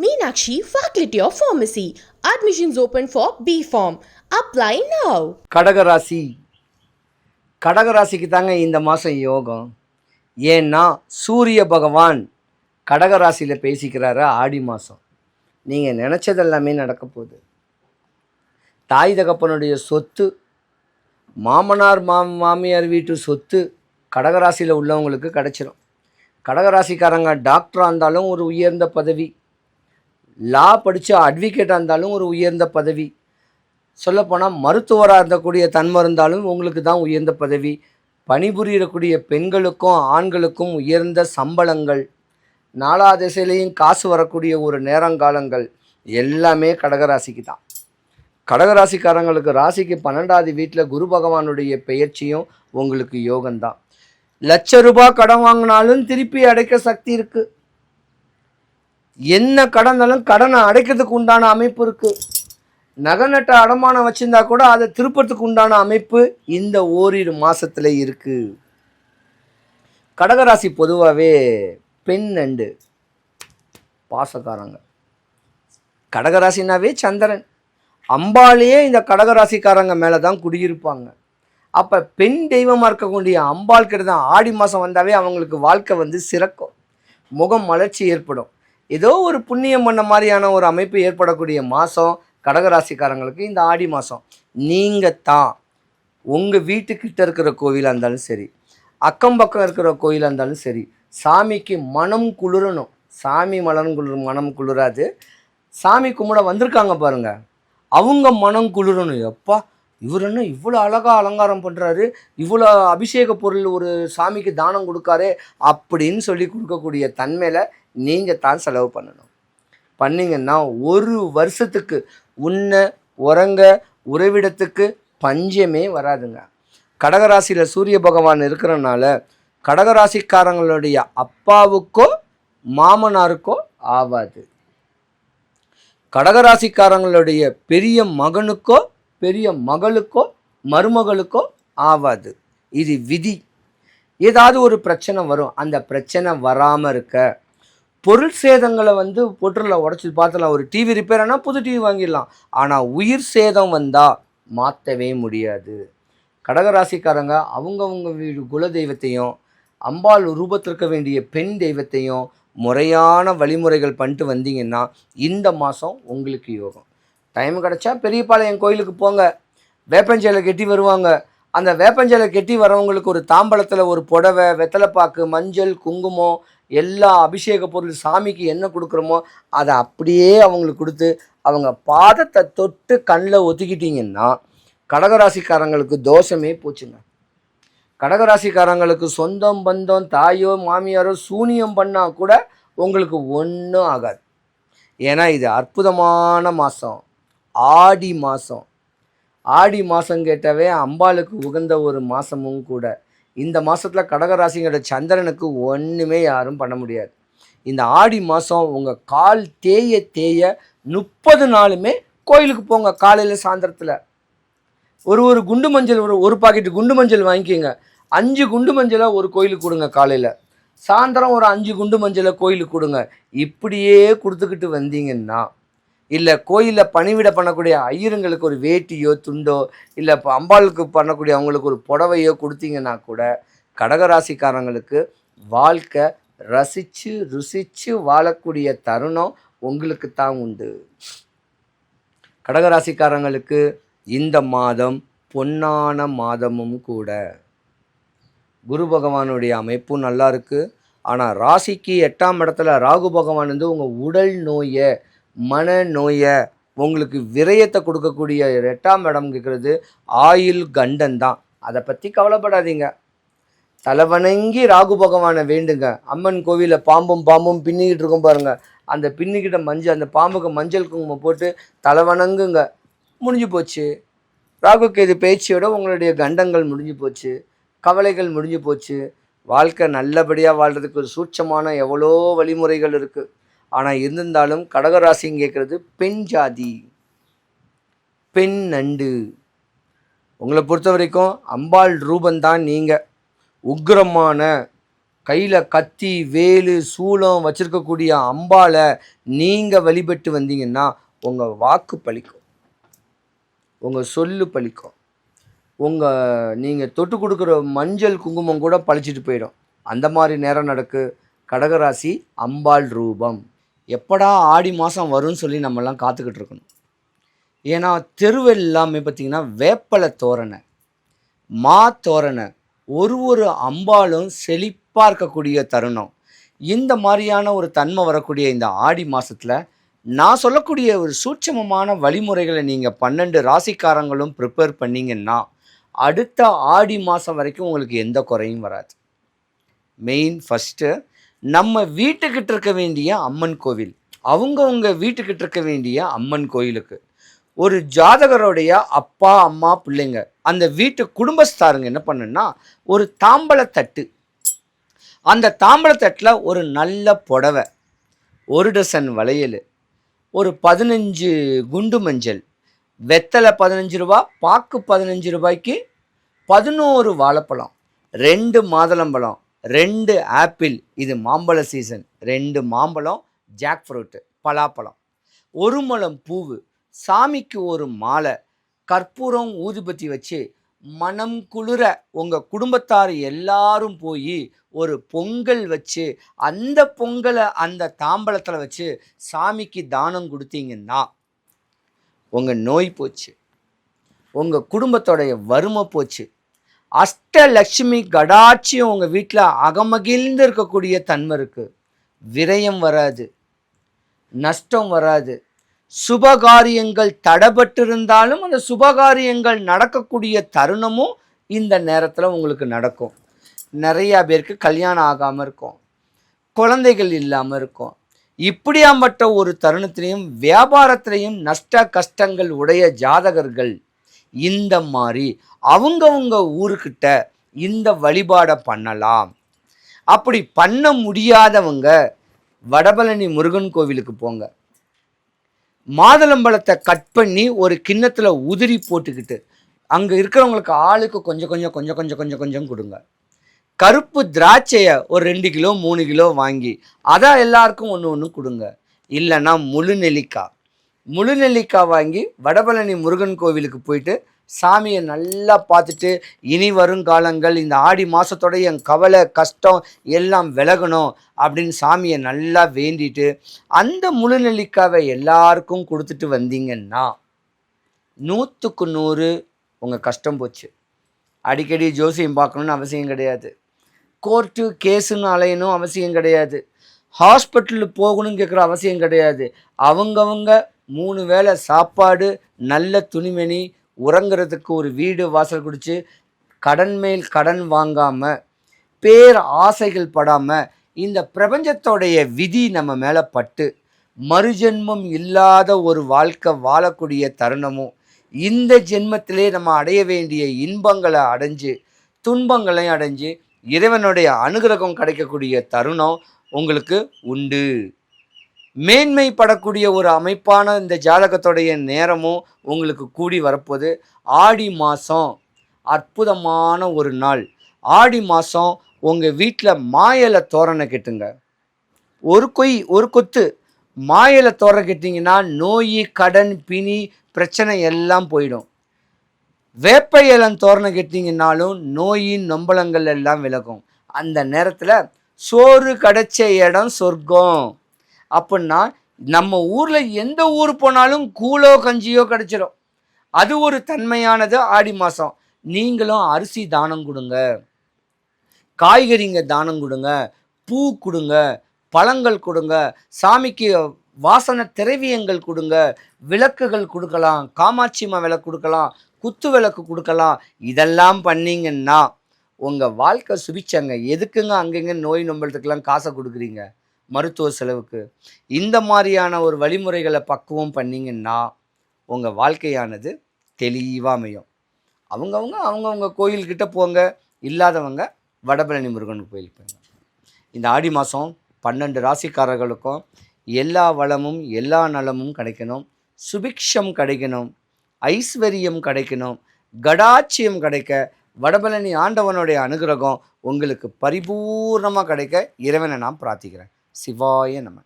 Meenakshi Faculty of pharmacy admissions open for B pharm apply now கடகராசி கடகராசிக்கு தாங்க இந்த மாதம் யோகம். ஏன்னா சூரிய பகவான் கடகராசியில் பேசிக்கிறாரு ஆடி மாதம் நீங்கள் நினச்சதெல்லாமே நடக்க போகுது. தாய் தகப்பனுடைய சொத்து மாமனார் மா மாமியார் வீட்டு சொத்து கடகராசியில் உள்ளவங்களுக்கு கிடச்சிரும். கடகராசிக்காரங்க டாக்டராக இருந்தாலும் ஒரு உயர்ந்த பதவி. லா படித்த அட்வொகேட்டாக இருந்தாலும் ஒரு உயர்ந்த பதவி. சொல்லப்போனால் மருத்துவராக இருந்தக்கூடிய தன்மை இருந்தாலும் உங்களுக்கு தான் உயர்ந்த பதவி. பணிபுரியக்கூடிய பெண்களுக்கும் ஆண்களுக்கும் உயர்ந்த சம்பளங்கள். நாலா திசையிலையும் காசு வரக்கூடிய ஒரு நேரங்காலங்கள். எல்லாமே கடகராசிக்கு தான். கடகராசிக்காரங்களுக்கு ராசிக்கு பன்னெண்டாவது வீட்டில் குரு பகவானுடைய பெயர்ச்சியும் உங்களுக்கு யோகம்தான். லட்ச ரூபாய் கடன் வாங்கினாலும் திருப்பி அடைக்க சக்தி இருக்குது என்ன கடனாலும் கடனை அடைக்கிறதுக்கு உண்டான அமைப்பு இருக்கு. நகை நட்ட அடமானம் வச்சிருந்தா கூட அதை திருப்பத்துக்கு உண்டான அமைப்பு இந்த ஓரிரு மாசத்துல இருக்கு. கடகராசி பொதுவாகவே பெண் அண்டு பாசக்காரங்க. கடகராசினாவே சந்திரன். அம்பாலேயே இந்த கடகராசிக்காரங்க மேலே தான் குடியிருப்பாங்க. அப்போ பெண் தெய்வமாக இருக்கக்கூடிய அம்பாள் கிட்ட தான் ஆடி மாதம் வந்தாவே அவங்களுக்கு வாழ்க்கை வந்து சிறக்கும். முகம் மலர்ச்சி ஏற்படும். ஏதோ ஒரு புண்ணியம் பண்ண மாதிரியான ஒரு அமைப்பு ஏற்படக்கூடிய மாதம் கடகராசிக்காரங்களுக்கு இந்த ஆடி மாதம் நீங்கள் தான். உங்கள் வீட்டுக்கிட்ட இருக்கிற கோவிலாக இருந்தாலும் சரி அக்கம் பக்கம் இருக்கிற கோயிலாக இருந்தாலும் சரி சாமிக்கு மனம் குளிரணும். சாமி மலன் குளிர் மனம் குளிராது. சாமி கும்பிட வந்திருக்காங்க பாருங்கள் அவங்க மனம் குளிரணும். எப்பா இவர் என்ன இவ்வளோ அழகாக அலங்காரம் பண்ணுறாரு இவ்வளோ அபிஷேக பொருள் ஒரு சாமிக்கு தானம் கொடுக்காரே அப்படின்னு சொல்லி கொடுக்கக்கூடிய தன்மையில் நீங்கள் தான் செலவு பண்ணணும். பண்ணீங்கன்னா ஒரு வருஷத்துக்கு உண்ண உறங்க உறவிடத்துக்கு பஞ்சமே வராதுங்க. கடகராசியில் சூரிய பகவான் இருக்கிறனால கடகராசிக்காரங்களுடைய அப்பாவுக்கோ மாமனாருக்கோ ஆவாது. கடகராசிக்காரங்களுடைய பெரிய மகனுக்கோ பெரிய மகளுக்கோ மருமகளுக்கோ ஆவாது. இது விதி. ஏதாவது ஒரு பிரச்சனை வரும். அந்த பிரச்சனை வராமல் இருக்க பொருள் சேதங்களை வந்து பொருளில் உடச்சி பார்த்துலாம் ஒரு டிவி ரிப்பேர் ஆனால் புது டிவி வாங்கிடலாம். ஆனால் உயிர் சேதம் வந்தால் மாற்றவே முடியாது. கடகராசிக்காரங்க அவங்கவுங்க வீடு குல தெய்வத்தையும் அம்பாள் ரூபத்திற்க வேண்டிய பெண் தெய்வத்தையும் முறையான வழிமுறைகள் பண்ணிட்டு வந்தீங்கன்னா இந்த மாதம் உங்களுக்கு யோகம். டைம் கிடச்சா பெரியபாளையம் கோயிலுக்கு போங்க. வேப்பஞ்சேலை கெட்டி வருவாங்க. அந்த வேப்பஞ்சேலை கெட்டி வரவங்களுக்கு ஒரு தாம்பழத்தில் ஒரு புடவை வெத்தலைப்பாக்கு மஞ்சள் குங்குமம் எல்லா அபிஷேக பொருள் சாமிக்கு என்ன கொடுக்குறோமோ அதை அப்படியே அவங்களுக்கு கொடுத்து அவங்க பாதத்தை தொட்டு கண்ணில் ஒத்துக்கிட்டிங்கன்னா கடகராசிக்காரங்களுக்கு தோஷமே போச்சுங்க. கடகராசிக்காரங்களுக்கு சொந்தம் பந்தம் தாயோ மாமியாரோ சூனியம் பண்ணால் கூட உங்களுக்கு ஒன்றும் ஆகாது. ஏன்னா இது அற்புதமான மாதம் ஆடி மாதம் ஆடி மாதம் கேட்டவே அம்பாளுக்கு உகந்த ஒரு மாதமும் கூட. இந்த மாதத்தில் கடகராசிங்கிற சந்திரனுக்கு ஒன்றுமே யாரும் பண்ண முடியாது. இந்த ஆடி மாதம் உங்கள் கால் தேய தேய முப்பது நாளுமே கோயிலுக்கு போங்க காலையில் சாயந்தரத்தில். ஒரு ஒரு குண்டு மஞ்சள் ஒரு ஒரு பாக்கெட் குண்டு மஞ்சள் வாங்கிக்கோங்க. அஞ்சு குண்டு மஞ்சளை ஒரு கோயிலுக்கு கொடுங்க காலையில். சாயந்தரம் ஒரு அஞ்சு குண்டு மஞ்சளை கோயிலுக்கு கொடுங்க. இப்படியே கொடுத்துக்கிட்டு வந்தீங்கன்னா இல்லை கோயிலில் பணிவிட பண்ணக்கூடிய ஐயருங்களுக்கு ஒரு வேட்டியோ துண்டோ இல்லை இப்போ அம்பாளுக்கு பண்ணக்கூடிய அவங்களுக்கு ஒரு புடவையோ கொடுத்தீங்கன்னா கூட கடகராசிக்காரங்களுக்கு வாழ்க்கை ரசித்து ருசித்து வாழக்கூடிய தருணம் உங்களுக்கு தான் உண்டு. கடகராசிக்காரங்களுக்கு இந்த மாதம் பொன்னான மாதமும் கூட. குரு பகவானுடைய அமைப்பும் நல்லா இருக்குது ஆனால் ராசிக்கு எட்டாம் இடத்துல ராகு பகவான் வந்து உங்கள் உடல் நோயை மன நோயை உங்களுக்கு விரயத்தை கொடுக்கக்கூடிய எட்டாம் இடம்ங்கிறது ஆயில் ஆயுள் கண்டன் தான். அதை பற்றி கவலைப்படாதீங்க. தலைவணங்கி ராகு பகவானை வேண்டுங்க. அம்மன் கோவிலில் பாம்பும் பாம்பும் பின்னிக்கிட்டு இருக்கும் பாருங்க. அந்த பின்னிக்கிட்ட மஞ்சள் அந்த பாம்புக்கு மஞ்சள் குங்குமம் போட்டு தலைவணங்குங்க. முடிஞ்சு போச்சு. ராகு கேது பேச்சியோட உங்களுடைய கண்டங்கள் முடிஞ்சு போச்சு. கவலைகள் முடிஞ்சு போச்சு. வாழ்க்கை நல்லபடியாக வாழ்கிறதுக்கு ஒரு சூட்சமான எவ்வளோ வழிமுறைகள் இருக்குது ஆனால் இருந்திருந்தாலும் கடகராசின்னு கேட்குறது பெண் ஜாதி. பெண் நண்டு. உங்களை பொறுத்த வரைக்கும் அம்பாள் ரூபந்தான் நீங்கள் உக்கிரமான கையில் கத்தி வேலு சூளம் வச்சுருக்கக்கூடிய அம்பாலை நீங்கள் வழிபட்டு வந்தீங்கன்னா உங்கள் வாக்கு பழிக்கும். உங்கள் சொல்லு பழிக்கும். உங்கள் நீங்கள் தொட்டு கொடுக்குற மஞ்சள் குங்குமம் கூட பழிச்சிட்டு போயிடும். அந்த மாதிரி நேரம் நடக்கு. கடகராசி அம்பாள் ரூபம். எப்படா ஆடி மாதம் வரும்னு சொல்லி நம்மலாம் காத்துக்கிட்டு இருக்கணும். ஏன்னா தெருவு எல்லாமே பார்த்திங்கன்னா வேப்பலை தோரணை மா தோரணை ஒரு ஒரு அம்பாலும் செழிப்பாக இருக்கக்கூடிய தருணம். இந்த மாதிரியான ஒரு தன்மை வரக்கூடிய இந்த ஆடி மாதத்தில் நான் சொல்லக்கூடிய ஒரு சூட்சமமான வழிமுறைகளை நீங்கள் பன்னெண்டு ராசிக்காரங்களும் ப்ரிப்பேர் பண்ணீங்கன்னா அடுத்த ஆடி மாதம் வரைக்கும் உங்களுக்கு எந்த குறையும் வராது. மெயின் ஃபஸ்ட்டு நம்ம வீட்டுக்கிட்ட இருக்க வேண்டிய அம்மன் கோவில். அவங்கவுங்க வீட்டுக்கிட்ட இருக்க வேண்டிய அம்மன் கோயிலுக்கு. ஒரு ஜாதகருடைய அப்பா அம்மா பிள்ளைங்க அந்த வீட்டு குடும்பஸ்தாருங்க என்ன பண்ணுன்னா ஒரு தாம்பழத்தட்டு அந்த தாம்பழத்தட்டில் ஒரு நல்ல புடவை ஒரு டசன் வளையல் ஒரு பதினஞ்சு குண்டு மஞ்சள் வெத்தலை பதினஞ்சு ரூபா பாக்கு பதினஞ்சு ரூபாய்க்கு பதினோரு வாழைப்பழம் ரெண்டு மாதுளம்பழம் ரெண்டு ஆப்பிள் இது மாம்பழ சீசன் ரெண்டு மாம்பழம் ஜாக் ஃப்ரூட்டு பலாப்பழம். ஒரு மலம் பூவு சாமிக்கு ஒரு மாலை கற்பூரம் ஊதுபத்தி வச்சு மனம் குளிர உங்கள் குடும்பத்தார் எல்லாரும் போய் ஒரு பொங்கல் வச்சு அந்த பொங்கலை அந்த தாம்பழத்தில் வச்சு சாமிக்கு தானம் கொடுத்தீங்கன்னா உங்கள் நோய் போச்சு. உங்கள் குடும்பத்தோடைய வறுமை போச்சு. அஷ்டலட்சுமி கடாட்சி உங்கள் வீட்டில் அகமகிழ்ந்து இருக்கக்கூடிய தன்மை இருக்குது விரயம் வராது. நஷ்டம் வராது. சுபகாரியங்கள் தடைபட்டிருந்தாலும் அந்த சுபகாரியங்கள் நடக்கக்கூடிய தருணமும் இந்த நேரத்தில் உங்களுக்கு நடக்கும். நிறையா பேருக்கு கல்யாணம் ஆகாமல் இருக்கும். குழந்தைகள் இல்லாமல் இருக்கும். இப்படியாம்பட்ட ஒரு தருணத்திலையும் வியாபாரத்திலையும் நஷ்ட கஷ்டங்கள் உடைய ஜாதகர்கள் இந்த மாதிரி அவங்கவுங்க ஊருக்கிட்ட இந்த வழிபாடை பண்ணலாம். அப்படி பண்ண முடியாதவங்க வடபழனி முருகன் கோவிலுக்கு போங்க. மாதுளம்பழத்தை கட் பண்ணி ஒரு கிண்ணத்தில் உதிரி போட்டுக்கிட்டு அங்கே இருக்கிறவங்களுக்கு ஆளுக்கு கொஞ்சம் கொஞ்சம் கொஞ்சம் கொஞ்சம் கொஞ்சம் கொஞ்சம் கொடுங்க. கருப்பு திராட்சையை ஒரு ரெண்டு கிலோ மூணு கிலோ வாங்கி அதை எல்லாருக்கும் ஒன்று ஒன்று கொடுங்க. இல்லைன்னா முழு நெல்லிக்காய். முழு நெல்லிக்காய் வாங்கி வடபழனி முருகன் கோவிலுக்கு போயிட்டு சாமியை நல்லா பார்த்துட்டு இனி வருங்காலங்கள் இந்த ஆடி மாதத்தோட என் கவலை கஷ்டம் எல்லாம் விலகணும் அப்படின்னு சாமியை நல்லா வேண்டிட்டு அந்த முழு நெல்லிக்காவை எல்லாருக்கும் கொடுத்துட்டு வந்தீங்கன்னா நூற்றுக்கு நூறு உங்கள் கஷ்டம் போச்சு. அடிக்கடி ஜோசியம் பார்க்கணுன்னு அவசியம் கிடையாது. கோர்ட்டு கேஸுன்னு அலையணும் அவசியம் கிடையாது. ஹாஸ்பிட்டலு போகணும்னு கேட்குற அவசியம் கிடையாது. அவங்கவுங்க மூணு வேளை சாப்பாடு நல்ல துணிமணி உறங்குறதுக்கு ஒரு வீடு வாசல் குடிச்சு கடன் மேல் கடன் வாங்காமல் பேர் ஆசைகள் படாமல் இந்த பிரபஞ்சத்தோடைய விதி நம்ம மேலே பட்டு மறுஜென்மம் இல்லாத ஒரு வாழ்க்கை வாழக்கூடிய தருணமும் இந்த ஜென்மத்திலே நம்ம அடைய வேண்டிய இன்பங்களை அடைஞ்சு துன்பங்களையும் அடைஞ்சு இறைவனுடைய அனுகிரகம் கிடைக்கக்கூடிய தருணம் உங்களுக்கு உண்டு. மேன்மைப்படக்கூடிய ஒரு அமைப்பான இந்த ஜாதகத்துடைய நேரமும் உங்களுக்கு கூடி வரப்போகுது ஆடி மாதம் அற்புதமான ஒரு நாள். ஆடி மாதம் உங்கள் வீட்டில் மாயலை தோரணை கெட்டுங்க. ஒரு கொய் ஒரு கொத்து மாயலை தோற கெட்டிங்கன்னா நோய் கடன் பிணி பிரச்சனை எல்லாம் போயிடும். வேப்ப இலம் தோரணை கெட்டிங்கன்னாலும் நோயின் நொம்பலங்கள் எல்லாம் விலகும். அந்த நேரத்தில் சோறு கிடைச்ச இடம் சொர்க்கம். அப்படின்னா நம்ம ஊரில் எந்த ஊர் போனாலும் கூழோ கஞ்சியோ கிடச்சிடும் அது ஒரு தன்மையானது ஆடி மாதம் நீங்களும் அரிசி தானம் கொடுங்க. காய்கறிங்க தானம் கொடுங்க. பூ கொடுங்க. பழங்கள் கொடுங்க. சாமிக்கு வாசன திரவியங்கள் கொடுங்க. விளக்குகள் கொடுக்கலாம். காமாட்சி அம்மா விளக்கு கொடுக்கலாம். குத்து விளக்கு கொடுக்கலாம். இதெல்லாம் பண்ணீங்கன்னா உங்கள் வாழ்க்கை சுபிச்சங்க. எதுக்குங்க அங்கங்கே நோய் நம்பளத்துக்கெல்லாம் காசை கொடுக்குறீங்க? மருத்துவ செலவுக்கு. இந்த மாதிரியான ஒரு வழிமுறைகளை பக்குவம் பண்ணீங்கன்னா உங்கள் வாழ்க்கையானது தெளிவாக அமையும். அவங்கவுங்க அவங்கவுங்க கோயில்கிட்ட போங்க. இல்லாதவங்க வடபழனி முருகன் கோயிலுக்கு போங்க. இந்த ஆடி மாதம் பன்னெண்டு ராசிக்காரர்களுக்கும் எல்லா வளமும் எல்லா நலமும் கிடைக்கணும். சுபிக்ஷம் கிடைக்கணும். ஐஸ்வர்யம் கிடைக்கணும். கடாட்சியம் கிடைக்க வடபழனி ஆண்டவனுடைய அனுகிரகம் உங்களுக்கு பரிபூர்ணமாக கிடைக்க இறைவனை நான் பிரார்த்திக்கிறேன். சிவாய நம.